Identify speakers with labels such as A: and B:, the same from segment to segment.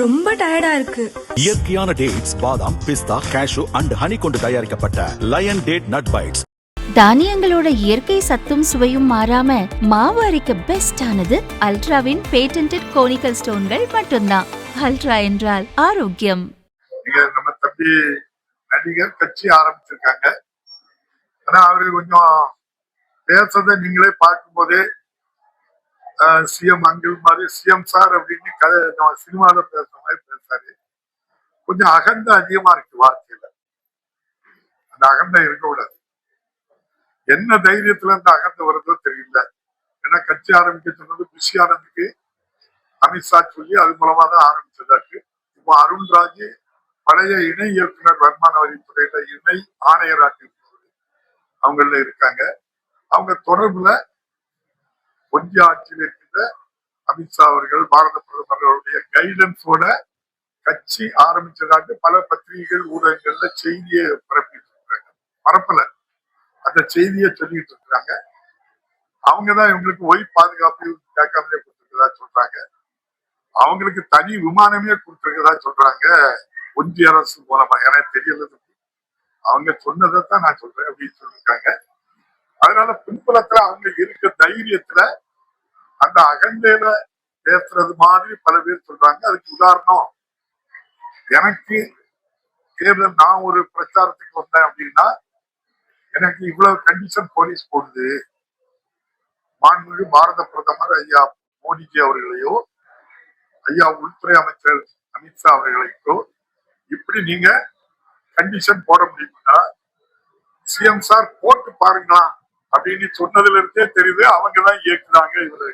A: ரொம்ப டயர்டா இருக்கு.
B: இயற்கையான டேட்ஸ் பாதாம் பிஸ்தா கேஷு அண்ட் ஹனி கொண்டு தயாரிக்கப்பட்ட லயன் டேட் நட் பைட்ஸ்
C: தானியங்களோட இயற்கை சத்தும் சுவையும் மாறாம மாவு அரைக்க பெஸ்ட் ஆனது அல்ட்ராவின் பேட்டன்டட் கோனிக்கல் ஸ்டோன்கள் மட்டும்தான். அல்ட்ரா என்றால் ஆரோக்கியம்.
D: நம்ம தம்பி நடிகர் கட்சி ஆரம்பிச்சிருக்காங்க. ஆனா அவரு கொஞ்சம் பேசுறத நீங்களே பார்க்கும்போதே சிஎம் அங்கிள் மாதிரி சிஎம் சார் அப்படின்னு கதை நம்ம சினிமால பேசுற மாதிரி பேசுறாரு. கொஞ்சம் அகந்த அதிகமா இருக்கு வார்த்தையில அந்த அகந்தை இருக்கக்கூடாது. என்ன தைரியத்துல இந்த அகந்த வருதோ தெரியல. ஏன்னா கட்சி ஆரம்பிக்க சொன்னது புஷி ஆனந்துக்கு அமித்ஷா சொல்லி அது மூலமா தான் ஆரம்பிச்சதாக்கு இப்போ அருண்ராஜ் பழைய இணை இயக்குனர் வருமான வரித்துறையில இணை ஆணையராக அவங்கள இருக்காங்க. அவங்க தொடர்புல ஒன்றிய ஆட்சியில் இருக்கின்ற அமித்ஷா அவர்கள் பாரத பிரதமர்களுடைய கைடன்ஸோட கட்சி ஆரம்பிச்சதாக பல பத்திரிகைகள் ஊடகங்கள்ல செய்தியை பரப்பிட்டு இருக்காங்க. பரப்பல. அந்த செய்தியை சொல்லிட்டு இருக்காங்க. அவங்கதான் இவங்களுக்கு ஒய் பாதுகாப்பு கேட்காமலே கொடுத்துருக்கதா சொல்றாங்க. அவங்களுக்கு தனி விமானமே கொடுத்துருக்கதா சொல்றாங்க ஒன்றிய அரசு மூலமா. எனக்கு தெரியல. அவங்க சொன்னதை தான் நான் சொல்றேன் அப்படின்னு சொல்லியிருக்காங்க. அதனால பின்புலத்துல அவங்க இருக்க தைரியத்துல அந்த அகந்தையில பேசுறது மாதிரி பல பேர் சொல்றாங்க. அதுக்கு உதாரணம் எனக்கு தேர்தல் நான் ஒரு பிரச்சாரத்துக்கு வந்தேன் அப்படின்னா எனக்கு இவ்வளவு கண்டிஷன் போலீஸ் போடுது. மாண்புமிகு பாரத பிரதமர் ஐயா மோடிஜி அவர்களையோ ஐயா உள்துறை அமைச்சர் அமித்ஷா அவர்களையோ இப்படி நீங்க கண்டிஷன் போட முடியும்னா சிஎம் சார் போட்டு பாருங்களா. அப்படின்னு சொன்னதுல இருந்தே தெரியுது அவங்க இயக்குனாங்க இவரு.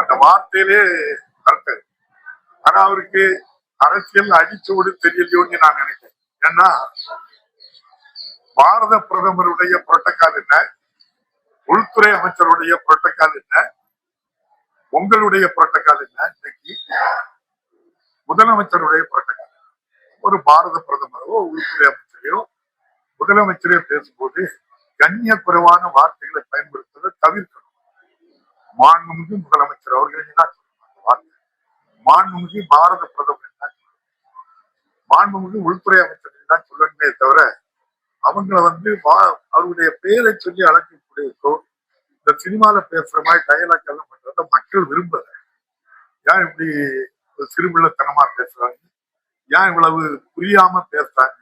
D: அந்த வார்த்தையிலே கரெக்ட் ஆனா அவருக்கு அரசியல் அடிச்சோடு தெரியலையோன்னு நான் நினைக்கிறேன். ஏன்னா பாரத பிரதமருடைய புரோட்டோகால் என்ன? உள்துறை அமைச்சருடைய புரோட்டோகால் என்ன? உங்களுடைய புரோட்டோகால் என்ன இன்னைக்கு? முதலமைச்சருடைய புரோட்டோகால் ஒரு பாரத பிரதமரோ உள்துறை அமைச்சரையோ முதலமைச்சரே பேசும்போது கண்ணிய குறைவான வார்த்தைகளை பயன்படுத்துவதை தவிர்க்கணும். மாண்புமிகு முதலமைச்சர் அவர்கள் என்ன சொல்றாங்க? வார்த்தை. மாண்புமிகு பாரத பிரதமர் என்ன மாண்புமிகு உள்துறை அமைச்சர் தான் சொல்லணுமே தவிர அவங்களை வந்து வா- அவருடைய பெயரை சொல்லி அழைக்கக்கூடியதோ இந்த சினிமால பேசுற மாதிரி டயலாக் எல்லாம் பண்றத மக்கள் விரும்பல. ஏன் இப்படி ஒரு சிறுபிள்ளைத்தனமா பேசுறாங்க? ஏன் இவ்வளவு புரியாம பேசுறாங்க?